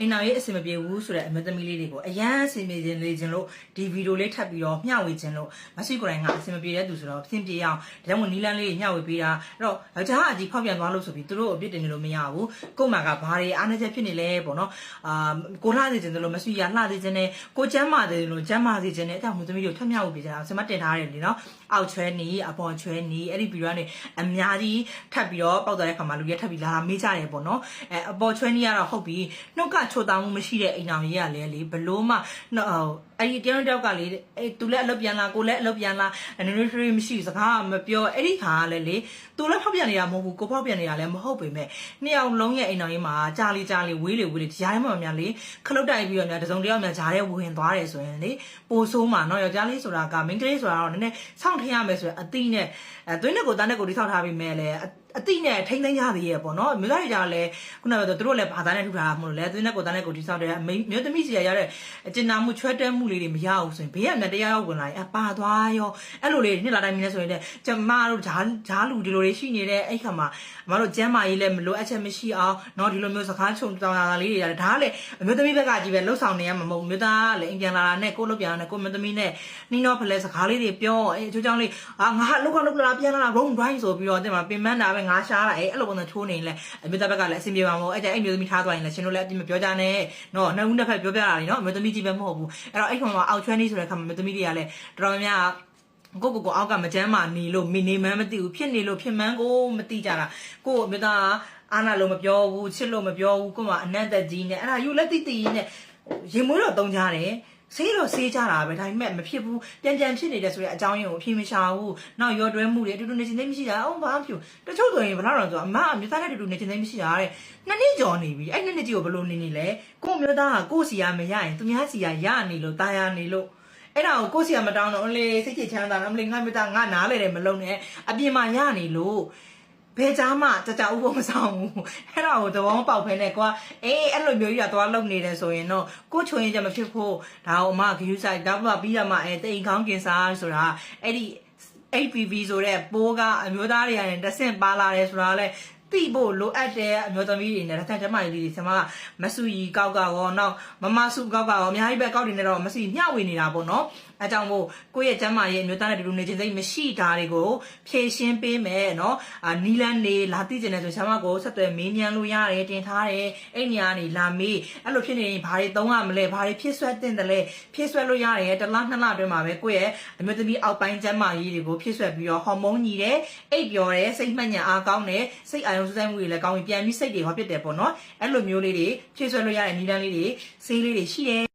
အိမ်တော်ရေးအဆင်မပြေဘူးဆိုတဲ့အမျိုးသမီးလေးတွေကိုအရန်အဆင်ပြေခြင်းလေခြင်းလို့ဒီဗီဒီယိုလေးထပ်ပြီးတော့မျှဝေခြင်းလို့မရှိကိုယ်တိုင်ကအဆင်မပြေတဲ့သူဆိုတော့အဆင်ပြေအောင်ဒါကြောင့်မို့နီလန်းလေးမျှဝေပေးတာအဲ့တော့ယောက်ျားအကြီးဖောက်ပြန်သွားလို့ဆိုပြီးသူတို့အပြစ်တင်နေလို့မရဘူးကို့မှာကဘာတွေအားနည်းချက်ဖြစ်နေလဲပေါ့နော်အာကိုလှစေခြင်းတို့လို့မရှိရလှစေခြင်းနဲ့ကိုကျမ်းမာစေလို့ကျမ်းမာစေခြင်းနဲ့အဲ့ဒါမျိုးသမီးတို့ထပ်မျှဝေပေးကြတာဆင်မတင်ထားတယ်လေနော် အောက်ချွဲနီအပေါ်ချွဲနီအဲ့ဒီဗီဒီယိုကနေအများကြီးထပ်ပြီးတော့ပောက်သွားတဲ့ခါမှာလူကြီးထပ်ပြီးလာလာမေးကြတယ်ပေါ့နော်အဲအပေါ်ချွဲနီကတော့ဟုတ်ပြီနှုတ်ကချိုတာမှုမရှိတဲ့အိမ်တော်ကြီးကလည်းလေဘလို့မှဟို အဲ့ဒီတယောက်တယောက်ကလေအဲသူလည်းအလုပ်ပြန်လာကိုလည်းအလုပ်ပြန်လာနည်းနည်းလေးမရှိစကားမပြောအဲ့ဒီခါကလည်းလေသူလည်းဖောက်ပြန်နေတာမဟုတ်ဘူးကိုဖောက်ပြန်နေတာလည်းမဟုတ်ပေမဲ့နှစ်ယောက်လုံးရဲ့အိမ်တော်ကြီးမှာကြာလီကြာလီဝေးလေဝေးလေကြားထဲမှာများလေခလုတ်တိုက်ပြီးတော့များတစုံတယောက်များကြားထဲဝင်သွားတယ်ဆိုရင်လေပိုဆိုးမှာနော်ယောက်ျားလေးဆိုတာကမိန်းကလေးဆိုတာတော့နည်းနည်းစောင့်ထရရမယ်ဆိုရင်အတိနဲ့အဲသွေးနဲ့ကိုသားနဲ့ကိုတိဆောက်ထားပြီးမဲ့လေ အတိနဲ့ထိမ့်သိမ်းရသေးရဲ့ပေါ့နော်မြို့သားတွေကြတော့လေခုနကပြောသူတို့လည်းဘာသာနဲ့ထူထားတာမဟုတ်လို့လေသွေးနဲ့ကိုသားနဲ့ကိုတိဆောက်တယ်အမေမြို့သမီးစီရရတဲ့အကျဉ်းနာမှုချွဲတက်မှုလေးတွေမရဘူးဆိုရင်ဘေးကနဲ့တရားရောက်ဝင်လာရင်အပါသွားရောအဲ့လိုလေးနှစ်လာတိုင်းမင်းနဲ့ဆိုရင်လည်းကျမတို့ဂျားဂျားလူဒီလိုတွေရှိနေတဲ့အဲ့ခါမှာအမတို့ကျမ်းမာရေးလည်းမလိုအပ်ချက်မရှိအောင်เนาะဒီလိုမျိုးစကားချုံတောင်းတာလေးတွေရတယ်ဒါကလည်းအမျိုးသမီးဘက်ကကြီးပဲလှုပ်ဆောင်နေရမှာမဟုတ်ဘူးမြို့သားကလည်းအင်ပြန်လာတာနဲ့ကိုလှုပ်ပြန်လာနဲ့ကိုမျိုးသမီးနဲ့နှင်းတော့ဖလဲစကားလေးတွေပြောအဲအချိုးချောင်းလေးအာငါလှုပ်ခလှုပ်လာပြန်လာတာ wrong right ဆိုပြီးတော့တင်မှာပင်မန်းတာပဲ ငါရှားတာအဲအဲ့လိုပုံစံချိုးနေရင်လည်းအမျိုးသားဘက်ကလည်းအဆင်ပြေပါမို့အဲ့ကြအဲ့မျိုးသမီးထားသွားရင်လည်းရှင်တို့လည်းအပြစ်မပြောကြနဲ့နော်နှစ်ဦးနှစ်ဖက်ပြောပြတာနေနော်အမျိုးသမီးကြီးပဲမဟုတ်ဘူးအဲ့တော့အဲ့ခေါင်းကအောက်ချွန်းနေဆိုတဲ့ခါမှာအမျိုးသမီးတွေကလည်းတော်တော်များကိုကိုကိုအောက်ကမကျမ်းမာနေလို့မိနေမှန်းမသိဘူးဖြစ်နေလို့ဖြစ်မှန်းကိုမသိကြတာကိုအမျိုးသားအာနာလို့မပြောဘူးချစ်လို့မပြောဘူးကို့မှာအနတ်သက်ကြီးနဲ့အဲ့ဒါယူလက်တိတိနဲ့ရင်မွေးတော့တုံးကြတယ် ဆေးတော့ဆေးကြတာပဲဒါပေမဲ့မဖြစ်ဘူးပြန်ပြန်ဖြစ်နေတယ်ဆိုတဲ့အကြောင်းရင်းကိုအဖြေမရှာဘူးနောက်ရောတွဲမှုတွေအတူတူနေချင်းသိမရှိတာအောင်ဘာဖြစ်တချို့ဆိုရင်ဘယ်တော့တော့ဆိုအမအမျိုးသားနဲ့အတူတူနေချင်းသိမရှိတာတဲ့နှစ်နှစ်ကျော်နေပြီအဲ့နှစ်နှစ်ကြီးကိုဘယ်လိုနေနေလဲကို့မျိုးသားကကို့စီရမရရင်သူများစီရရနေလို့ตายရနေလို့အဲ့ဒါကိုကိုစီကမတောင်းတော့အလေစိတ်ချချမ်းသာအမလေးငါမသားငါနားလေတယ်မလုံးနဲ့အပြင်မှာရနေလို့ ဘယ်ကြားမှကြကြဥပုံမဆောင်ဘူးအဲ့ဒါကိုသဘောပေါက်ဖဲနဲ့ကွာအေးအဲ့လိုမျိုးကြီးကသွားလုံနေတယ်ဆိုရင်တော့ကိုချွင်ရင်ကြမဖြစ်ဖို့ဒါအောင်အမဂယူဆိုင်တော့မှပြီးတော့မှအဲတိမ်ကောင်းကင်စားဆိုတာအဲ့ဒီ HPV ဆိုတဲ့ပိုးကအမျိုးသားတွေကနေတဆင့်ပါလာတယ်ဆိုတာလဲ တိဖို့လိုအပ်တဲ့အမျိုးသမီးတွေနဲ့တခါကျမကြီးတွေဆမကမဆူကြီးကောက်ကရောနောက်မမဆူကောက်ကရောအများကြီးပဲကောက်တွေနဲ့တော့မစီမျှဝေနေတာပေါ့နော်အဲကြောင့်မို့ကိုယ့်ရဲ့ကျမရဲ့အမျိုးသားနဲ့တူတူနေခြင်းစိတ်မရှိတာတွေကိုဖြည့်ရှင်းပေးမယ်နော်အာနီလန်နေလာသိကျင်တယ်ဆိုဆမကိုဆက်သွယ်မေးမြန်းလို့ရတယ်တင်ထားတယ်အဲ့နေရာနေလာမေးအဲ့လိုဖြစ်နေရင်ဘာတွေသုံးရမလဲဘာတွေဖြစ်ဆွဲတင်တယ်လဲဖြစ်ဆွဲလို့ရတယ်တစ်လနှစ်လအတွင်းမှာပဲကိုယ့်ရဲ့အမျိုးသမီးအောက်ပိုင်းကျမကြီးတွေကိုဖြစ်ဆွဲပြီးတော့ဟော်မုန်းညီတယ်အိပ်ပျော်တယ်စိတ်မှတ်ညာအားကောင်းတယ်စိတ်အာရုံစူးစိုက်မှုတွေလည်းကောင်းပြီးပြန်ပြီးစိတ်တွေဟောဖြစ်တယ်ပေါ့နော်အဲ့လိုမျိုးလေးတွေဖြည့်ဆွဲလို့ရတဲ့နီလန်းလေးတွေဆေးလေးတွေရှိတယ်